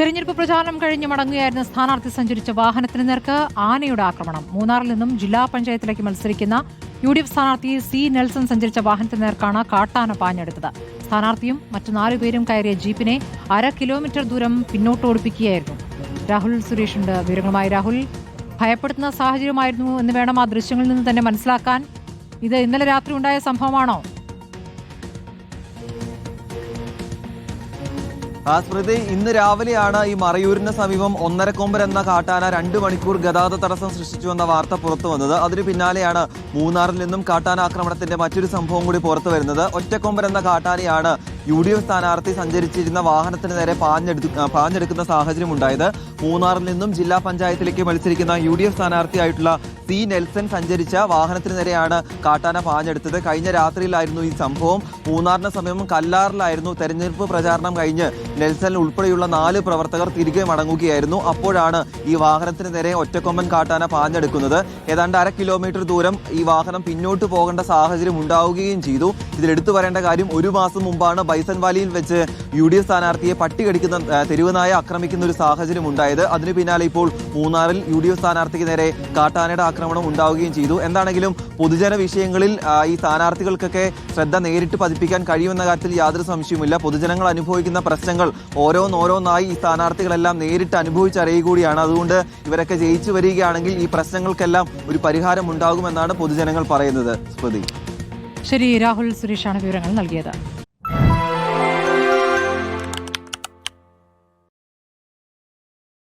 തെരഞ്ഞെടുപ്പ് പ്രചാരണം കഴിഞ്ഞ് മടങ്ങുകയായിരുന്ന സ്ഥാനാർത്ഥി സഞ്ചരിച്ച വാഹനത്തിന് നേർക്ക് ആനയുടെ ആക്രമണം. മൂന്നാറിൽ നിന്നും ജില്ലാ പഞ്ചായത്തിലേക്ക് മത്സരിക്കുന്ന യു ഡി എഫ് സ്ഥാനാർത്ഥി സി നെൽസൺ സഞ്ചരിച്ച വാഹനത്തിന് നേർക്കാണ് കാട്ടാന പാഞ്ഞെടുത്തത്. സ്ഥാനാർത്ഥിയും മറ്റു നാലുപേരും കയറിയ ജീപ്പിനെ അര കിലോമീറ്റർ ദൂരം പിന്നോട്ട് ഓടിപ്പിക്കുകയായിരുന്നു. രാഹുൽ സുരേഷുണ്ട് വിവരങ്ങളുമായി രാഹുൽ ഭയപ്പെടുത്തുന്ന സാഹചര്യമായിരുന്നു എന്ന് വേണം ആ ദൃശ്യങ്ങളിൽ നിന്ന് തന്നെ മനസ്സിലാക്കാൻ. ഇത് ഇന്നലെ രാത്രി ഉണ്ടായ സംഭവമാണോ? ആ സ്മൃതി ഇന്ന് രാവിലെയാണ് ഈ മറയൂരിന് സമീപം ഒന്നരക്കൊമ്പൻ എന്ന കാട്ടാന രണ്ട് മണിക്കൂർ ഗതാഗത തടസ്സം സൃഷ്ടിച്ചു എന്ന വാർത്ത പുറത്തു വന്നത്. അതിനു പിന്നാലെയാണ് മൂന്നാറിൽ നിന്നും കാട്ടാന ആക്രമണത്തിന്റെ മറ്റൊരു സംഭവം കൂടി പുറത്തു വരുന്നത്. ഒറ്റക്കൊമ്പൻ എന്ന കാട്ടാനയാണ് യു ഡി എഫ് സ്ഥാനാർത്ഥി സഞ്ചരിച്ചിരുന്ന വാഹനത്തിന് നേരെ പാഞ്ഞെടുത്ത് പാഞ്ഞെടുക്കുന്ന സാഹചര്യം ഉണ്ടായത് മൂന്നാറിൽ നിന്നും ജില്ലാ പഞ്ചായത്തിലേക്ക് മത്സരിക്കുന്ന യു ഡി എഫ് സ്ഥാനാർത്ഥിയായിട്ടുള്ള സി നെൽസൺ സഞ്ചരിച്ച വാഹനത്തിന് നേരെയാണ് കാട്ടാന പാഞ്ഞെടുത്തത്. കഴിഞ്ഞ രാത്രിയിലായിരുന്നു ഈ സംഭവം. മൂന്നാറിന് സമീപം കല്ലാറിലായിരുന്നു തെരഞ്ഞെടുപ്പ് പ്രചാരണം കഴിഞ്ഞ് നെൽസൺ ഉൾപ്പെടെയുള്ള നാല് പ്രവർത്തകർ തിരികെ മടങ്ങുകയായിരുന്നു. അപ്പോഴാണ് ഈ വാഹനത്തിന് നേരെ ഒറ്റക്കൊമ്പൻ കാട്ടാന പാഞ്ഞെടുക്കുന്നത്. ഏതാണ്ട് അര കിലോമീറ്റർ ദൂരം ഈ വാഹനം പിന്നോട്ട് പോകേണ്ട സാഹചര്യം ഉണ്ടാവുകയും ചെയ്തു. ഇതിലെടുത്തു വരേണ്ട കാര്യം ഒരു മാസം മുമ്പാണ് ബൈസൺ വാലിയിൽ വെച്ച് യു ഡി എഫ് സ്ഥാനാർത്ഥിയെ പട്ടി കടിക്കുന്ന ആ, തെരുവ് നായ ആക്രമിക്കുന്ന ഒരു സാഹചര്യം ഉണ്ടായത് അതിനു പിന്നാലെ ഇപ്പോൾ മൂന്നാറിൽ യു ഡി എഫ് സ്ഥാനാർത്ഥിക്ക് നേരെ കാട്ടാനയുടെ ആക്രമണം ഉണ്ടാവുകയും ചെയ്തു. എന്താണെങ്കിലും പൊതുജന വിഷയങ്ങളിൽ ഈ സ്ഥാനാർത്ഥികൾക്കൊക്കെ ശ്രദ്ധ നേരിട്ട് പതിപ്പിക്കാൻ കഴിയുമെന്ന കാര്യത്തിൽ യാതൊരു സംശയവുമില്ല. പൊതുജനങ്ങൾ അനുഭവിക്കുന്ന പ്രശ്നങ്ങൾ ഓരോന്നോരോന്നായി ഈ സ്ഥാനാർത്ഥികളെല്ലാം നേരിട്ട് അനുഭവിച്ചറിയുക കൂടിയാണ് അതുകൊണ്ട് ഇവരൊക്കെ ജയിച്ചു വരികയാണെങ്കിൽ ഈ പ്രശ്നങ്ങൾക്കെല്ലാം ഒരു പരിഹാരം ഉണ്ടാകുമെന്നാണ് പൊതുജനങ്ങൾ പറയുന്നത്. ശരി രാഹുൽ സുരേഷാണ് വിവരങ്ങൾ നൽകിയത്.